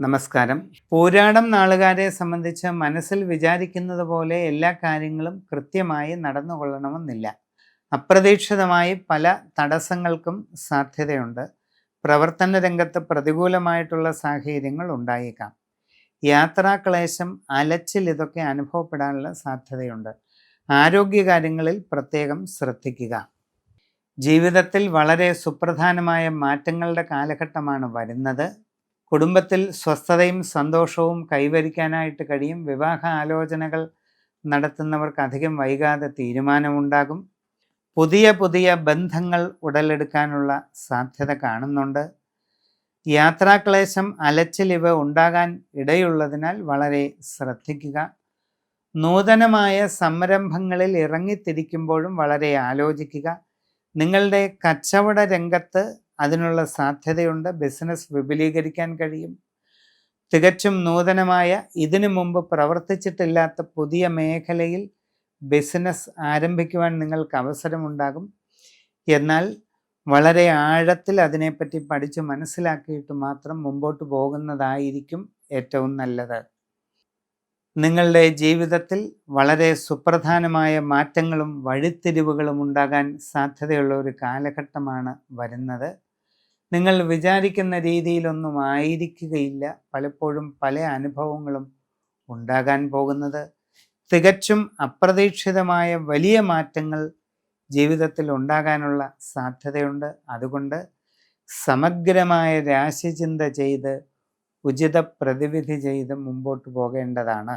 നമസ്കാരം. പോരാടം നാളുകാരെ സംബന്ധിച്ച് മനസ്സിൽ വിചാരിക്കുന്നത് പോലെ എല്ലാ കാര്യങ്ങളും കൃത്യമായി നടന്നുകൊള്ളണമെന്നില്ല. അപ്രതീക്ഷിതമായി പല തടസ്സങ്ങൾക്കും സാധ്യതയുണ്ട്. പ്രവർത്തന രംഗത്ത് പ്രതികൂലമായിട്ടുള്ള സാഹചര്യങ്ങൾ ഉണ്ടായേക്കാം. യാത്രാക്ലേശം അലച്ചിൽ ഇതൊക്കെ അനുഭവപ്പെടാനുള്ള സാധ്യതയുണ്ട്. ആരോഗ്യകാര്യങ്ങളിൽ പ്രത്യേകം ശ്രദ്ധിക്കുക. ജീവിതത്തിൽ വളരെ സുപ്രധാനമായ മാറ്റങ്ങളുടെ കാലഘട്ടമാണ് വരുന്നത്. കുടുംബത്തിൽ സ്വസ്ഥതയും സന്തോഷവും കൈവരിക്കാനായിട്ട് കഴിയും. വിവാഹ ആലോചനകൾ നടത്തുന്നവർക്ക് അധികം വൈകാതെ തീരുമാനമുണ്ടാകും. പുതിയ പുതിയ ബന്ധങ്ങൾ ഉടലെടുക്കാനുള്ള സാധ്യത കാണുന്നുണ്ട്. യാത്രാക്ലേശം അലച്ചിലിവ് ഉണ്ടാകാൻ ഇടയുള്ളതിനാൽ വളരെ ശ്രദ്ധിക്കുക. നൂതനമായ സംരംഭങ്ങളിൽ ഇറങ്ങിത്തിരിക്കുമ്പോഴും വളരെ ആലോചിക്കുക. നിങ്ങളുടെ കച്ചവട രംഗത്ത് അതിനുള്ള സാധ്യതയുണ്ട്. ബിസിനസ് വിപുലീകരിക്കാൻ കഴിയും. തികച്ചും നൂതനമായ ഇതിനു മുമ്പ് പ്രവർത്തിച്ചിട്ടില്ലാത്ത പുതിയ മേഖലയിൽ ബിസിനസ് ആരംഭിക്കുവാൻ നിങ്ങൾക്ക് അവസരമുണ്ടാകും. എന്നാൽ വളരെ ആഴത്തിൽ അതിനെപ്പറ്റി പഠിച്ച് മനസ്സിലാക്കിയിട്ട് മാത്രം മുമ്പോട്ട് പോകുന്നതായിരിക്കും ഏറ്റവും നല്ലത്. നിങ്ങളുടെ ജീവിതത്തിൽ വളരെ സുപ്രധാനമായ മാറ്റങ്ങളും വഴിത്തിരിവുകളും ഉണ്ടാകാൻ സാധ്യതയുള്ള ഒരു കാലഘട്ടമാണ് വരുന്നത്. നിങ്ങൾ വിചാരിക്കുന്ന രീതിയിലൊന്നും ആയിരിക്കുകയില്ല. പലപ്പോഴും പല അനുഭവങ്ങളും ഉണ്ടാകാൻ പോകുന്നത്. തികച്ചും അപ്രതീക്ഷിതമായ വലിയ മാറ്റങ്ങൾ ജീവിതത്തിൽ ഉണ്ടാകാനുള്ള സാധ്യതയുണ്ട്. അതുകൊണ്ട് സമഗ്രമായ രാശിചിന്ത ചെയ്ത് ഉചിത പ്രതിവിധി ചെയ്ത് മുമ്പോട്ട് പോകേണ്ടതാണ്.